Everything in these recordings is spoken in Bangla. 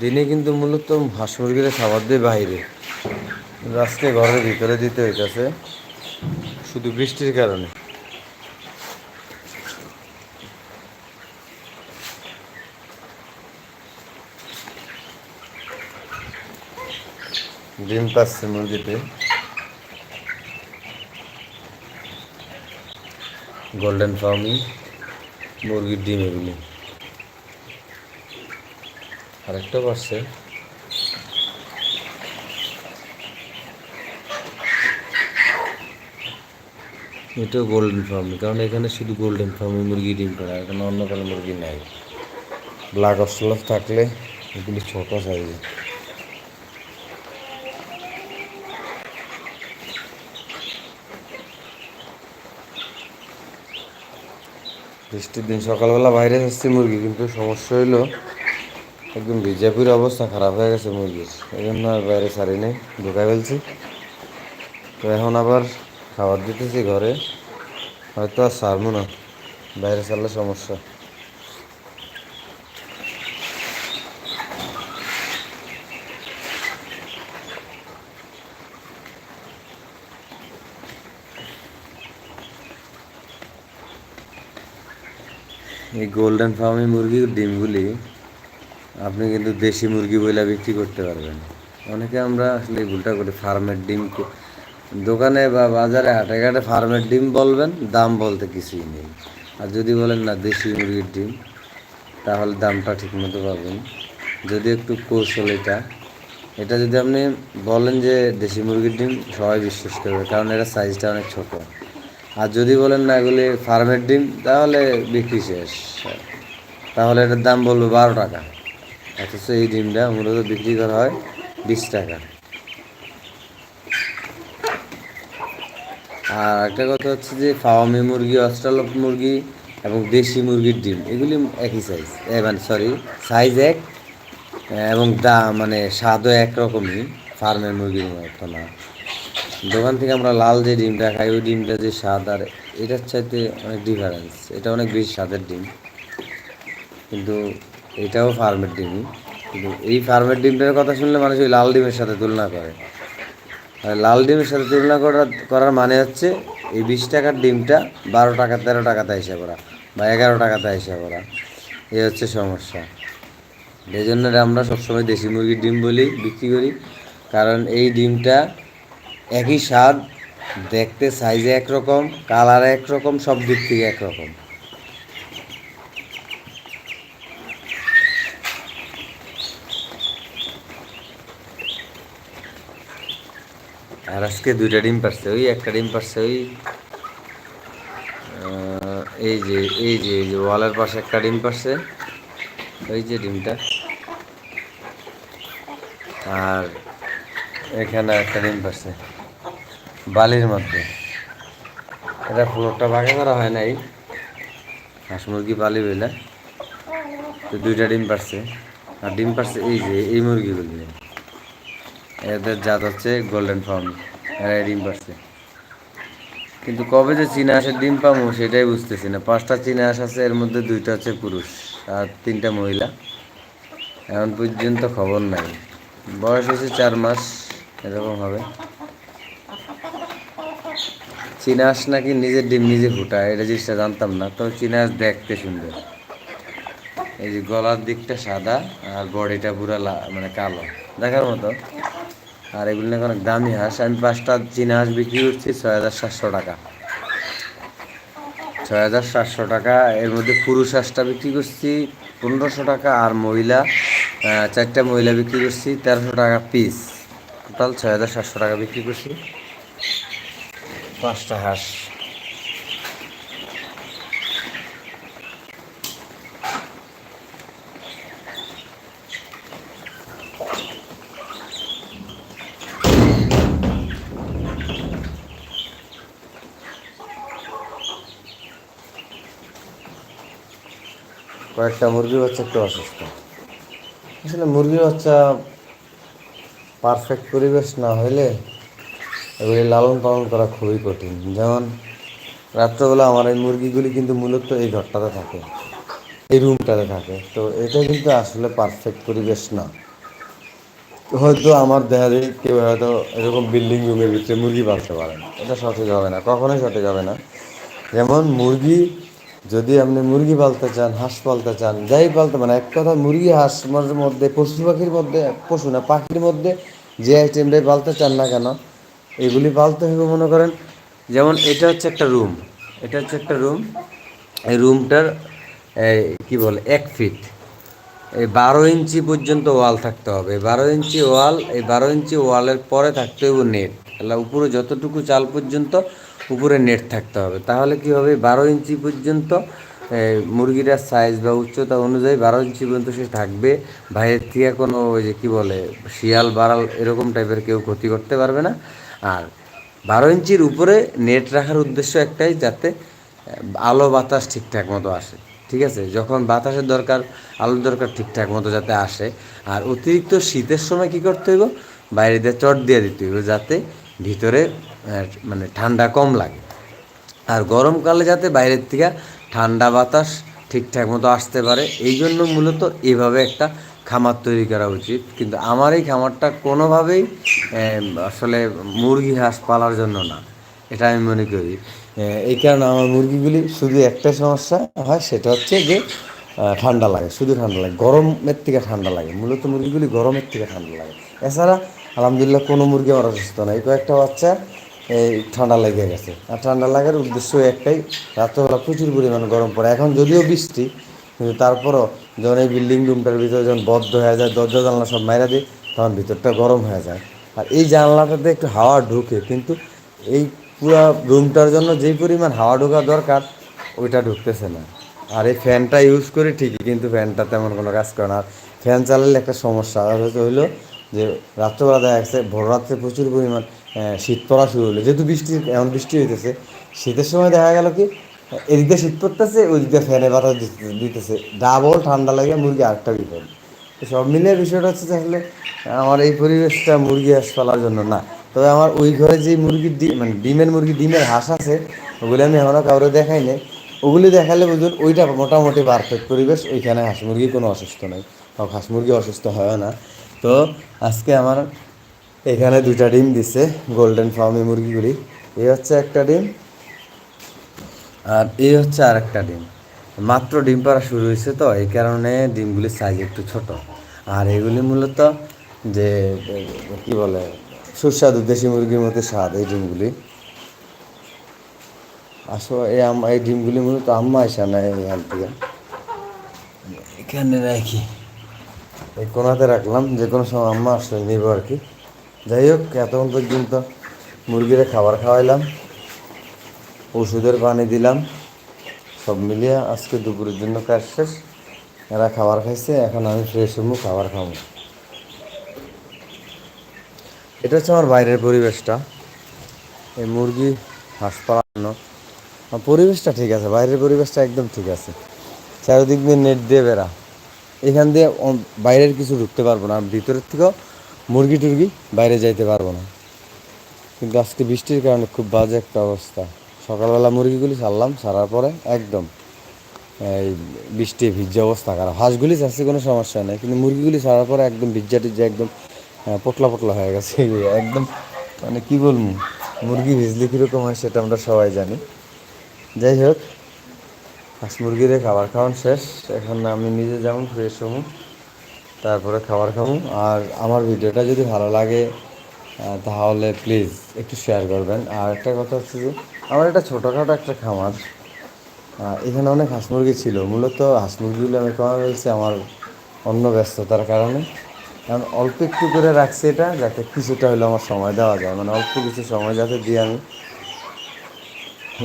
দিনে কিন্তু মূলত হাঁস মুরগিরা খাবার দিয়ে বাইরে। আজকে ঘরের ভিতরে দিতে হইতেছে শুধু বৃষ্টির কারণে। ডিম পাচ্ছে মুরগিতে। গোল্ডেন ফার্মিং মুরগির ডিম এগুলি। আরেকটা পাচ্ছে এটাও গোল্ডেন ফার্ম কারণ এখানে শুধু গোল্ডেন ফার্মে মুরগি ডিম পারে এখানে অন্য কোনো মুরগি নাই। ব্ল্যাক অস্ট্রেলফ থাকলে এগুলি ছোট সাইজে বৃষ্টির দিন সকালবেলা বাইরে আসছে মুরগি, কিন্তু সমস্যা হইল একদম বিজাপুর অবস্থা খারাপ হয়ে গেছে মুরগির। এই জন্য আর বাইরে ছাড়ি নেই, ঢুকাই ফেলছি। তো এখন আবার খাবার দিতেছি ঘরে। হয়তো আর ছাড়বো না, বাইরে ছাড়লে সমস্যা। এই গোল্ডেন ফার্মে মুরগির ডিমগুলি আপনি কিন্তু দেশি মুরগি বইলা বিক্রি করতে পারবেন। অনেকে আমরা আসলে ভুলটা করি, ফার্মের ডিম দোকানে বা বাজারে হাটে ঘাটে ফার্মের ডিম বলবেন, দাম বলতে কিছুই নেই। আর যদি বলেন না দেশি মুরগির ডিম, তাহলে দামটা ঠিকমতো পাবেন। যদি একটু কৌশল এটা এটা যদি আপনি বলেন যে দেশি মুরগির ডিম সবাই বিশ্বাস করবে, কারণ এর সাইজটা অনেক ছোট। আর যদি বলেন না এগুলি ফার্মের ডিম, তাহলে বিক্রি শেষ। তাহলে এটার দাম বলব বারো টাকা। অথচ এই ডিমটা মূলত বিক্রি করা হয় বিশ টাকা। আর একটা কথা হচ্ছে যে ফাওয়ামি মুরগি, অস্ট্রালপ মুরগি এবং দেশি মুরগির ডিম, এগুলি একই সাইজ মানে সরি সাইজ এক এবং দাম মানে স্বাদও একরকমই ফার্মের মুরগির মতো না দোকান থেকে আমরা লাল যে ডিমটা খাই, ওই ডিমটা যে স্বাদ, আর এটার চাইতে অনেক ডিফারেন্স এটা অনেক বেশি স্বাদের ডিম। কিন্তু এটাও ফার্মের ডিমই কিন্তু এই ফার্মের ডিমটার কথা শুনলে মানুষ ওই লাল ডিমের সাথে তুলনা করে। আর লাল ডিমের সাথে তুলনা করার করার মানে হচ্ছে এই বিশ টাকার ডিমটা বারো টাকা, তেরো টাকাতে এসে পড়া বা এগারো টাকাতে এসে পড়া। এই হচ্ছে সমস্যা। এই জন্য আমরা সবসময় দেশি মুরগির ডিম বলেই বিক্রি করি। কারণ এই ডিমটা একই স্বাদ, দেখতে সাইজে একরকম কালার একরকম, সব দিক থেকে একরকম। আর আজকে দুইটা ডিম পারছে, ওই একটা ডিম পারছে ওই এই যে এই যে এই যে ওয়ালের পাশে একটা ডিম পারছে, ওই যে ডিমটা। আর এখানে একটা ডিম পারছে, বালির মধ্যে। এটা পুরোটা ভাগে করা হয় নাই, হাঁস মুরগি, বালি বইলা। তো দুইটা ডিম পারছে, আর ডিম পারছে এই যে, এই মুরগিগুলি। এদের জাত হচ্ছে গোল্ডেন ফার্ম এরা ডিম পারছে কিন্তু কবে যে চীনা হাঁসের ডিম পাবো সেটাই বুঝতেছি না। পাঁচটা চীনা হাঁস আছে, এর মধ্যে দুইটা হচ্ছে পুরুষ আর তিনটা মহিলা। এখন পর্যন্ত খবর নাই। বয়স হয়েছে চার মাস, এরকম হবে। চীনা হাঁস নাকি নিজের ডিম নিজে ফুটায়, এটা জিনিসটা জানতাম না তো চীনা হাঁস দেখতে সুন্দর। এই যে গলার দিকটা সাদা আর বডিটা পুরো মানে কালো। দেখার মতো। আর এগুলো নাকি অনেক দামি হাঁস। আমি পাঁচটা চীনা হাঁস বিক্রি করছি ছয় হাজার সাতশো টাকা। ছয় হাজার সাতশো টাকা। এর মধ্যে পুরুষ হাঁসটা বিক্রি করছি, পনেরোশো টাকা। আর মহিলা চারটা মহিলা বিক্রি করছি, তেরোশো টাকা পিস টোটাল ছয় হাজার সাতশো টাকা বিক্রি করছি। পাঁচটা হাঁস। কয়েকটা মুরগির বাচ্চা একটু অসুস্থ। আসলে মুরগির বাচ্চা পারফেক্ট পরিবেশ না হলে এগুলি লালন পালন করা খুবই কঠিন। যেমন রাত্রেবেলা আমার এই মুরগিগুলি কিন্তু মূলত এই ঘরটাতে থাকে, এই রুমটাতে থাকে। তো এটা কিন্তু আসলে পারফেক্ট পরিবেশ না। হয়তো আমার দেখা যায় কেউ হয়তো এরকম বিল্ডিং রুমের ভিতরে মুরগি পালতে পারেন এটা সঠিক হবে না, কখনোই সঠিক হবে না। যেমন মুরগি যদি আপনি মুরগি পালতে চান, হাঁস পালতে চান, যাই পালতে মানে এক কথা মুরগি, হাঁস মধ্যে, পশু পাখির মধ্যে, পশু না, পাখির মধ্যে যে আইটেমটাই পালতে চান না কেন, এগুলি পালতে হবে, মনে করেন, যেমন এটা হচ্ছে একটা রুম এটা হচ্ছে একটা রুম এই রুমটার কি বলে, এক ফিট এই বারো ইঞ্চি পর্যন্ত ওয়াল থাকতে হবে বারো ইঞ্চি ওয়াল এই বারো ইঞ্চি ওয়ালের পরে থাকতে হবে নেট তাহলে উপরে যতটুকু চাল পর্যন্ত উপরে নেট থাকতে হবে। তাহলে কি হবে? বারো ইঞ্চি পর্যন্ত মুরগিটার সাইজ বা উচ্চতা অনুযায়ী বারো ইঞ্চি পর্যন্ত সে থাকবে। বাইরের থেকে কোনো ওই যে কী বলে, শিয়াল বাড়াল এরকম টাইপের কেউ ক্ষতি করতে পারবে না। আর বারো ইঞ্চির উপরে নেট রাখার উদ্দেশ্য একটাই, যাতে আলো বাতাস ঠিকঠাক মতো আসে। ঠিক আছে? যখন বাতাসের দরকার, আলোর দরকার ঠিকঠাক মতো যাতে আসে। আর অতিরিক্ত শীতের সময় কি করতে হইব? বাইরে দিয়ে চট দিয়ে দিতে হইব, যাতে ভিতরে মানে ঠান্ডা কম লাগে। আর গরমকালে যাতে বাইরের থেকে ঠান্ডা বাতাস ঠিকঠাক মতো আসতে পারে, এই জন্য মূলত এভাবে একটা খামার তৈরি করা উচিত। কিন্তু আমার এই খামারটা কোনোভাবেই আসলে মুরগি হাঁস পালার জন্য না। এটা আমি মনে করি। এই কারণে আমার মুরগিগুলি শুধু একটা সমস্যা হয়, সেটা হচ্ছে যে ঠান্ডা লাগে, শুধু ঠান্ডা লাগে, গরমের থেকে ঠান্ডা লাগে। মূলত মুরগিগুলি গরমের থেকে ঠান্ডা লাগে। এছাড়া আলহামদুলিল্লাহ কোনো মুরগি আমার অসুস্থ নয় কয়েকটা বাচ্চা এই ঠান্ডা লেগে গেছে। আর ঠান্ডা লাগার উদ্দেশ্য একটাই, রাত্রেবেলা প্রচুর পরিমাণ গরম পড়ে। এখন যদিও বৃষ্টি, কিন্তু তারপরও যখন এই বিল্ডিং রুমটার ভিতরে যখন বদ্ধ হয়ে যায়, দরজা জানলা সব মাইরা দিই তখন ভিতরটা গরম হয়ে যায়। আর এই জানলাটাতে একটু হাওয়া ঢুকে, কিন্তু এই পুরো রুমটার জন্য যেই পরিমাণ হাওয়া ঢোকা দরকার, ওইটা ঢুকতেছে না। আর এই ফ্যানটা ইউজ করি ঠিকই, কিন্তু ফ্যানটা তেমন কোনো কাজ করে না। ফ্যান চালালে একটা সমস্যা, আর হইল যে রাত্রবেলা দেখা যাচ্ছে ভোর রাত্রে প্রচুর পরিমাণ শীত পড়া শুরু হলো। যেহেতু বৃষ্টি, এমন বৃষ্টি হইতেছে, শীতের সময় দেখা গেল কি, এদিক দিয়ে শীত পড়তেছে ওই দিক দিয়ে ফ্যানে বাতাস দিতে- দিতেছে। ডাবল ঠান্ডা লাগে মুরগি আরেকটা বিপদ সব মিলিয়ে বিষয়টা হচ্ছে আসলে আমার এই পরিবেশটা মুরগি হাঁস পালার জন্য না। তবে আমার ওই ঘরে যে মুরগির ডিম মানে ডিমের মুরগি, ডিমের হাঁস আছে, ওগুলি আমি এখনও কাউরে দেখাই নাই। ওগুলি দেখালে বুঝুন, ওইটা মোটামুটি পারফেক্ট পরিবেশ, ওইখানে হাঁস মুরগি কোনো অসুস্থ নেই। হাঁস মুরগি অসুস্থ হয় না। তো আজকে আমার এখানে দুটা ডিম দিছে গোল্ডেন ফার্মি মুরগিগুলি। এই হচ্ছে একটা ডিম, আর এই হচ্ছে আর একটা ডিম। মাত্র ডিম পাড়া শুরু হয়েছে তো, এই কারণে ডিমগুলির সাইজ একটু ছোট। আর এগুলি মূলত যে, কি বলে, সুস্বাদু দেশি মুরগির মতো স্বাদ এই ডিমগুলি। আসলে এই এই ডিমগুলি মূলত আম্মা আসা না এখান থেকে। এখানে রাখি। এই কোনাতে রাখলাম যে কোনো সময় আম্মা আসলে নিব আর কি। যাই হোক এতক্ষণ পর্যন্ত মুরগিরে খাবার খাওয়াইলাম, ওষুধের পানি দিলাম, সব মিলিয়ে আজকে দুপুরের জন্য কাজ শেষ। এরা খাবার খাইছে, এখন আমি ফ্রেশ হব, খাবার খাব। এটা হচ্ছে আমার বাইরের পরিবেশটা। এই মুরগি হাঁস পালানো পরিবেশটা ঠিক আছে, বাইরের পরিবেশটা একদম ঠিক আছে। চারিদিক দিয়ে নেট দিয়ে বেড়া। এখান দিয়ে বাইরের কিছু ঢুকতে পারব না ভিতরের থেকেও মুরগি টুরগি বাইরে যাইতে পারব না। কিন্তু আজকে বৃষ্টির কারণে খুব বাজে একটা অবস্থা। সকালবেলা মুরগিগুলি ছাড়লাম ছাড়ার পরে একদম এই বৃষ্টি ভিজা অবস্থা খারাপ। হাঁসগুলি ছাড়ছে কোনো সমস্যা নেই কিন্তু মুরগিগুলি ছাড়ার পরে একদম ভিজা টিজ্জা একদম আহ, পতলা পতলা হয়ে গেছে। একদম মানে কি বলব মুরগি ভিজলে কীরকম হয় সেটা আমরা সবাই জানি। যাই হোক হাঁস মুরগিরে খাবার খাওয়ান শেষ। এখন আমি নিজে যেমন ফ্রেশ হব তারপরে খাবার খাব। আর আমার ভিডিওটা যদি ভালো লাগে তাহলে প্লিজ একটু শেয়ার করবেন। আর একটা কথা হচ্ছে যে, আমার একটা ছোটোখাটো একটা খামার এখানে অনেক হাঁস মুরগি ছিল। মূলত হাঁস মুরগিগুলো আমি কমা ফেলছি আমার অন্য ব্যস্ততার কারণে। কারণ অল্প একটু করে রাখছি এটা, যাতে কিছুটা হলে আমার সময় দেওয়া যায়। মানে অল্প কিছু সময় যাতে দিয়ে আমি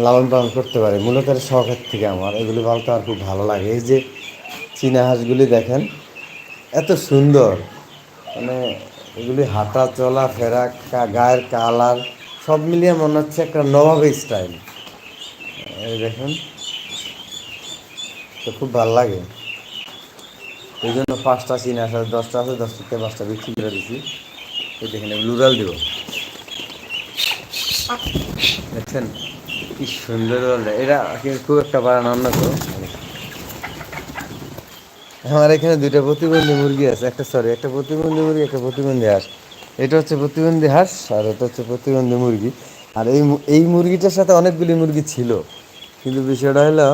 লালন পালন করতে পারি। মূলত শখের থেকে আমার। এগুলি বলতে আমার খুব ভালো লাগে। এই যে চীনা হাঁসগুলি দেখেন এত সুন্দর। মানে এগুলি হাঁটা চলা ফেরা গায়ের কালার, সব মিলিয়ে মনে হচ্ছে একটা নবাবী স্টাইল। এই দেখুন। তো খুব ভালো লাগে। এই জন্য পাঁচটা চীনা আছে, দশটা আছে, দশটাতে পাঁচটা বিক্রি করে দিচ্ছি এই দেখেন লুরাল দিব। দেখছেন? কি সুন্দর এটা খুব একটা বাড়ানো তো আমার এখানে দুইটা প্রতিবন্ধী মুরগি আছে। একটা সরি একটা প্রতিবন্ধী মুরগি, একটা প্রতিবন্ধী হাঁস। এটা হচ্ছে প্রতিবন্ধী হাঁস আর এটা হচ্ছে প্রতিবন্ধী মুরগি। আর এই এই মুরগিটার সাথে অনেকগুলি মুরগি ছিল। কিন্তু বিষয়টা হলো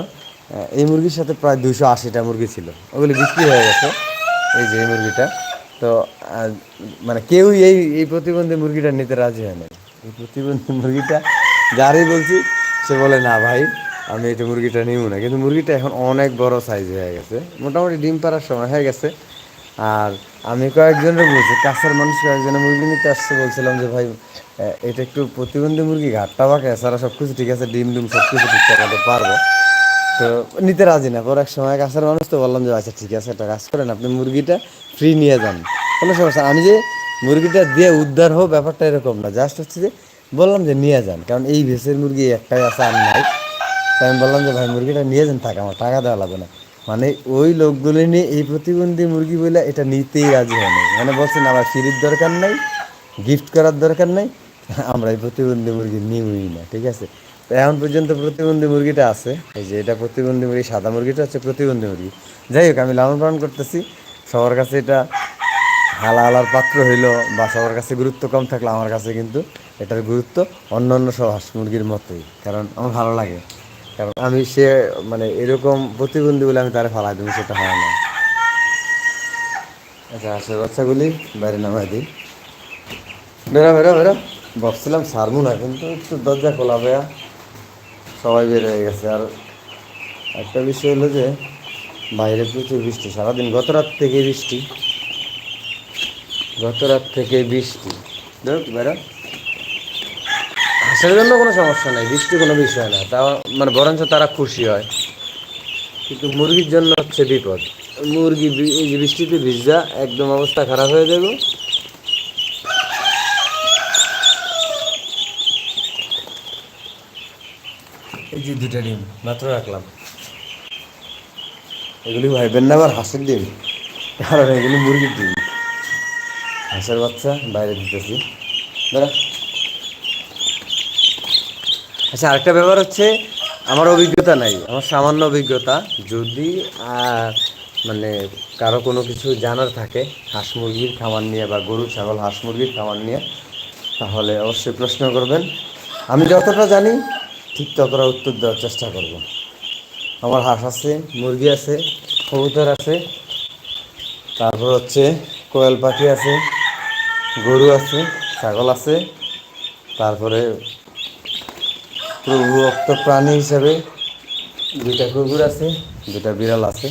এই মুরগির সাথে প্রায় দুশো আশিটা মুরগি ছিল। ওগুলি বিক্রি হয়ে গেছে, এই যে এই মুরগিটা। তো মানে কেউই এই এই প্রতিবন্ধী মুরগিটা নিতে রাজি হয় না এই প্রতিবন্ধী মুরগিটা যারই বলছি, সে বলে, না ভাই আমি এটা মুরগিটা নিব না, কিন্তু মুরগিটা এখন অনেক বড় সাইজ হয়ে গেছে। মোটামুটি ডিম পাড়ার সময় হয়ে গেছে। আর আমি কয়েকজনের বলছি, কাছের মানুষ কয়েকজনের মুরগি নিতে আসছে, বলছিলাম যে, ভাই এটা একটু প্রতিবন্ধী মুরগি ঘাটটা বাঁকা এছাড়া সব কিছু ঠিক আছে, ডিম ডিম সব কিছু ঠিকঠাক মতো পারব। তো নিতে রাজি না, পর এক সময় কাছের মানুষ তো বললাম যে আচ্ছা ঠিক আছে, একটা কাজ করেন, আপনি মুরগিটা ফ্রি নিয়ে যান। কোনো সমস্যা আমি যে মুরগিটা দিয়ে উদ্ধার হোক ব্যাপারটা এরকম না জাস্ট হচ্ছে যে, বললাম যে, নিয়ে যান। কারণ এই ভেসের মুরগি একটাই আছে আর নাই। তাই আমি বললাম যে, ভাই, মুরগিটা নিয়ে যান, থাক, আমার টাকা দেওয়া লাগবে না। মানে ওই লোকগুলি নিয়ে এই প্রতিবন্ধী মুরগি বলে এটা নিতেই রাজি হয় না মানে বলছেন, আমার ফ্রির দরকার নাই গিফট করার দরকার নাই, আমরা এই প্রতিবন্ধী মুরগি নিবই না। ঠিক আছে? তো এখন পর্যন্ত প্রতিবন্ধী মুরগিটা আছে। এই যে এটা প্রতিবন্ধী মুরগি, সাদা মুরগিটা হচ্ছে প্রতিবন্ধী মুরগি। যাই হোক, আমি লালন পালন করতেছি। সবার কাছে এটা হালা হালার পাত্র হইল বা সবার কাছে গুরুত্ব কম থাকলে আমার কাছে কিন্তু এটার গুরুত্ব অন্য অন্য সব হাঁস মুরগির মতোই। কারণ আমার ভালো লাগে। কারণ আমি সে মানে এরকম প্রতিবন্ধী বলে আমি তারা ফালাই দেবো, সেটা হয় না। আচ্ছা হাঁসের বাচ্চাগুলি বাইরে নামাই দিই। বেরো বেরো বেরো। ভাবছিলাম সারমু না, কিন্তু একটু দরজা খোলা বেয়া সবাই বের হয়ে গেছে। আর একটা বিষয় হলো যে, বাইরে প্রচুর বৃষ্টি, সারাদিন গত রাত থেকে বৃষ্টি। গত রাত থেকে বৃষ্টি। দেখ বেরো। হাঁসের জন্য কোনো সমস্যা নাই বৃষ্টি কোনো বিষয় না। তা মানে বরঞ্চ তারা খুশি হয়। কিন্তু মুরগির জন্য হচ্ছে বিপদ। মুরগি এই যে বৃষ্টিতে ভিজা একদম অবস্থা খারাপ হয়ে যাবে। এই যে দুটা ডিম মাত্র রাখলাম। এগুলি ভাইবেন না আবার হাঁসের ডিম? কারণ এগুলি মুরগির ডিম। হাঁসের বাচ্চা বাইরে দিতেছি। দাঁড়া। আচ্ছা আরেকটা ব্যাপার হচ্ছে, আমার অভিজ্ঞতা নাই। আমার সামান্য অভিজ্ঞতা, যদি মানে কারও কোনো কিছু জানার থাকে, হাঁস মুরগির খামার নিয়ে বা গরু, ছাগল, হাঁস মুরগির খামার নিয়ে, তাহলে অবশ্যই প্রশ্ন করবেন। আমি যতটা জানি, ঠিক ততটা উত্তর দেওয়ার চেষ্টা করব। আমার হাঁস আছে, মুরগি আছে, কবুতর আছে, তারপর হচ্ছে কোয়েল পাখি আছে, গরু আছে, ছাগল আছে, তারপরে প্রভুভক্ত প্রাণী হিসাবে দুইটা কুকুর আছে দুটা বিড়াল আছে।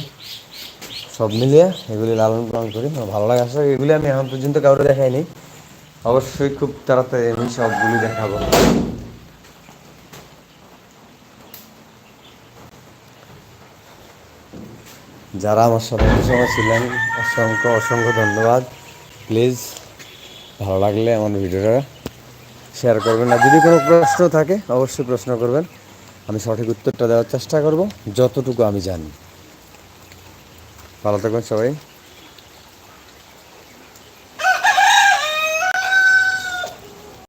সব মিলিয়ে এগুলি লালন পালন করি ভালো লাগে। আসলে এগুলি আমি এখন পর্যন্ত কাউকে দেখাইনি। অবশ্যই খুব তাড়াতাড়ি আমি সবগুলি দেখাবো। যারা আমার এই সময় ছিলেন, অসংখ্য অসংখ্য ধন্যবাদ। প্লিজ, ভালো লাগলে আমার ভিডিওটা শেয়ার করবেন। আর যদি কোনো প্রশ্ন থাকে, অবশ্যই প্রশ্ন করবেন। আমি সঠিক উত্তরটা দেওয়ার চেষ্টা করব, যতটুকু আমি জানি। ভালো থাকবেন সবাই।